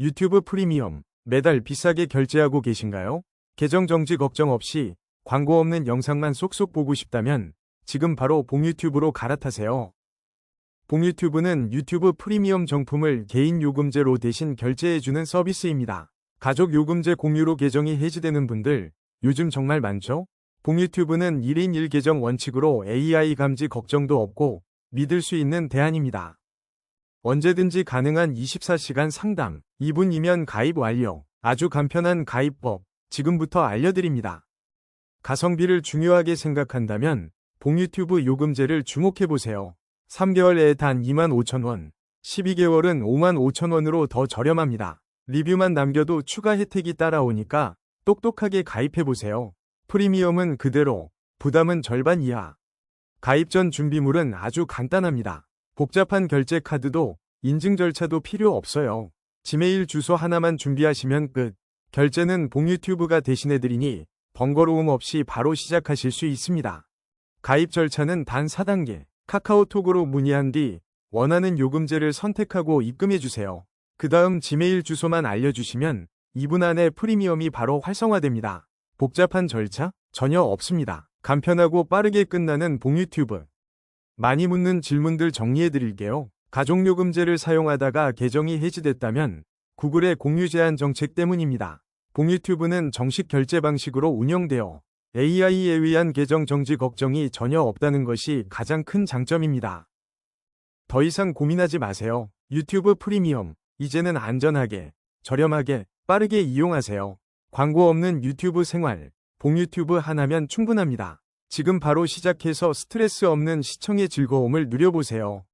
유튜브 프리미엄 매달 비싸게 결제하고 계신가요? 계정 정지 걱정 없이 광고 없는 영상만 쏙쏙 보고 싶다면 지금 바로 봉유튜브로 갈아타세요. 봉유튜브는 유튜브 프리미엄 정품을 개인 요금제로 대신 결제해주는 서비스입니다. 가족 요금제 공유로 계정이 해지되는 분들 요즘 정말 많죠? 봉유튜브는 1인 1계정 원칙으로 AI 감지 걱정도 없고 믿을 수 있는 대안입니다. 언제든지 가능한 24시간 상담, 2분이면 가입 완료. 아주 간편한 가입법, 지금부터 알려드립니다. 가성비를 중요하게 생각한다면 봉유튜브 요금제를 주목해보세요. 3개월 에 단 25,000원, 12개월은 55,000원으로 더 저렴합니다. 리뷰만 남겨도 추가 혜택이 따라오니까 똑똑하게 가입해보세요. 프리미엄은 그대로, 부담은 절반 이하. 가입 전 준비물은 아주 간단합니다. 복잡한 결제 카드도 인증 절차도 필요 없어요. 지메일 주소 하나만 준비하시면 끝. 결제는 봉유튜브가 대신해드리니 번거로움 없이 바로 시작하실 수 있습니다. 가입 절차는 단 4단계. 카카오톡으로 문의한 뒤 원하는 요금제를 선택하고 입금해주세요. 그 다음 지메일 주소만 알려주시면 2분 안에 프리미엄이 바로 활성화됩니다. 복잡한 절차? 전혀 없습니다. 간편하고 빠르게 끝나는 봉유튜브. 많이 묻는 질문들 정리해드릴게요. 가족요금제를 사용하다가 계정이 해지됐다면 구글의 공유 제한 정책 때문입니다. 봉유튜브는 정식 결제 방식으로 운영되어 AI에 의한 계정 정지 걱정이 전혀 없다는 것이 가장 큰 장점입니다. 더 이상 고민하지 마세요. 유튜브 프리미엄, 이제는 안전하게, 저렴하게, 빠르게 이용하세요. 광고 없는 유튜브 생활, 봉유튜브 하나면 충분합니다. 지금 바로 시작해서 스트레스 없는 시청의 즐거움을 누려보세요.